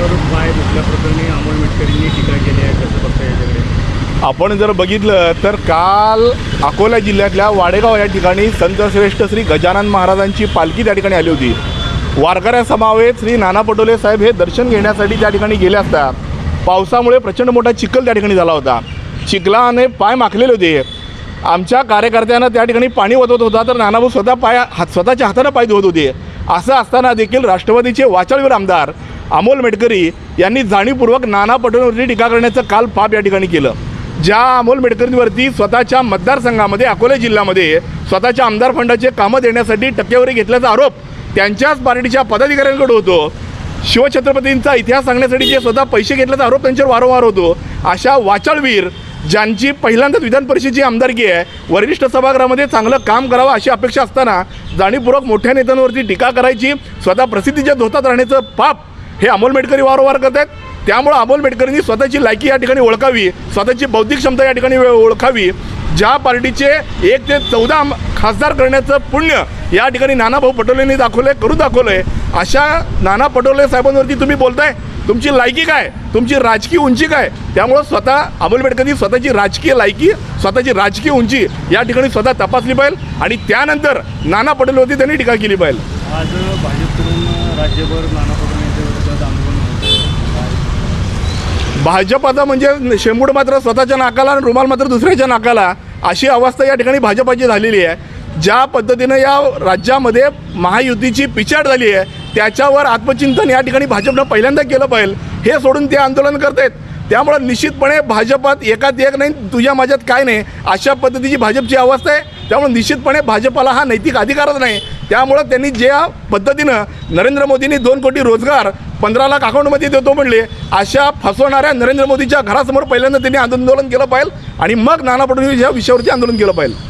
गाडीवर पाय घुसल्याप्रकरणी अमोल मिटकरींनी टीका केली आहे कसं बघता याच्याकडे आपण जर बघितलं तर काल अकोला जिल्ह्यातल्या वाडेगाव या ठिकाणी संतश्रेष्ठ श्री गजानन महाराजांची पालखी त्या ठिकाणी आली होती. वारकऱ्यासमावेत श्री नाना पटोले साहेब हे दर्शन घेण्यासाठी त्या ठिकाणी गेले असता पावसामुळे प्रचंड मोठा चिखल त्या ठिकाणी झाला होता. चिखलाने पाय माखलेले होते. आमच्या कार्यकर्त्यांना त्या ठिकाणी पाणी ओतवत होता तर नानाभाऊ स्वतः पाय हात स्वतःच्या हातानं पाय धुवत होते. असं असताना देखील राष्ट्रवादीचे वाचाळवीर आमदार अमोल मेटकरी यांनी जाणीवपूर्वक नाना पटोलेंवरती टीका करण्याचं काल पाप या ठिकाणी केलं. ज्या अमोल मेटकरींवरती स्वतःच्या मतदारसंघामध्ये अकोला जिल्ह्यामध्ये स्वतःच्या आमदार फंडाचे कामं देण्यासाठी टक्केवारी घेतल्याचा आरोप त्यांच्याच पार्टीच्या पदाधिकाऱ्यांकडे होतो. शिवछत्रपतींचा इतिहास सांगण्यासाठी जे स्वतः पैसे घेतल्याचा आरोप त्यांच्यावर वारंवार होतो अशा वाचाळवीर ज्यांची पहिल्यांदाच विधान परिषदेची आमदारकी आहे वरिष्ठ सभागृहामध्ये चांगलं काम करावं अशी अपेक्षा असताना जाणीवपूर्वक मोठ्या नेत्यांवरती टीका करायची स्वतः प्रसिद्धीच्या धोतात राहण्याचं पाप हे अमोल मेटकरी वारंवार करत आहेत त्यामुळं अमोल मेटकरींनी स्वतःची लायकी या ठिकाणी ओळखावी स्वतःची बौद्धिक क्षमता या ठिकाणी ओळखावी ज्या पार्टीचे एक ते चौदा खासदार करण्याचं पुण्य या ठिकाणी नानाभाऊ पटोलेंनी दाखवलंय करू दाखवलंय. अशा नाना पटोले साहेबांवरती तुम्ही बोलताय तुमची लायकी काय? तुमची राजकीय उंची काय? त्यामुळं स्वतः अमोल मेटकरनी स्वतःची राजकीय लायकी स्वतःची राजकीय उंची या ठिकाणी स्वतः तपासली पाहिजे आणि त्यानंतर नाना पटोलेवरती त्यांनी टीका केली पाहिजे आज भाजपकडून राज्यभर नाना पटोले यांच्या विरोधात आंदोलन होतं काय भाजपाचा म्हणजे शेंबूड मात्र स्वतःच्या नाकाला आणि रुमाल मात्र दुसऱ्याच्या नाकाला अशी अवस्था या ठिकाणी भाजपाची झालेली आहे. ज्या पद्धतीनं या राज्यामध्ये महायुतीची पिछाड झाली आहे त्याच्यावर आत्मचिंतन या ठिकाणी भाजपनं पहिल्यांदा केलं पाहिजे हे सोडून ते आंदोलन करतायत. त्यामुळं निश्चितपणे भाजपात एकात एक नाही तुझ्या माझ्यात काय नाही अशा पद्धतीची भाजपची अवस्था आहे. त्यामुळे निश्चितपणे भाजपाला हा नैतिक अधिकारच नाही. त्यामुळं त्यांनी ज्या पद्धतीनं नरेंद्र मोदींनी दोन कोटी रोजगार पंधरा लाख अकाउंटमध्ये देतो म्हणले अशा फसवणाऱ्या नरेंद्र मोदीच्या घरासमोर पहिल्यांदा त्यांनी आंदोलन केलं पाहिजे आणि मग नाना पटोले या विषयावरती आंदोलन केलं पाहिजे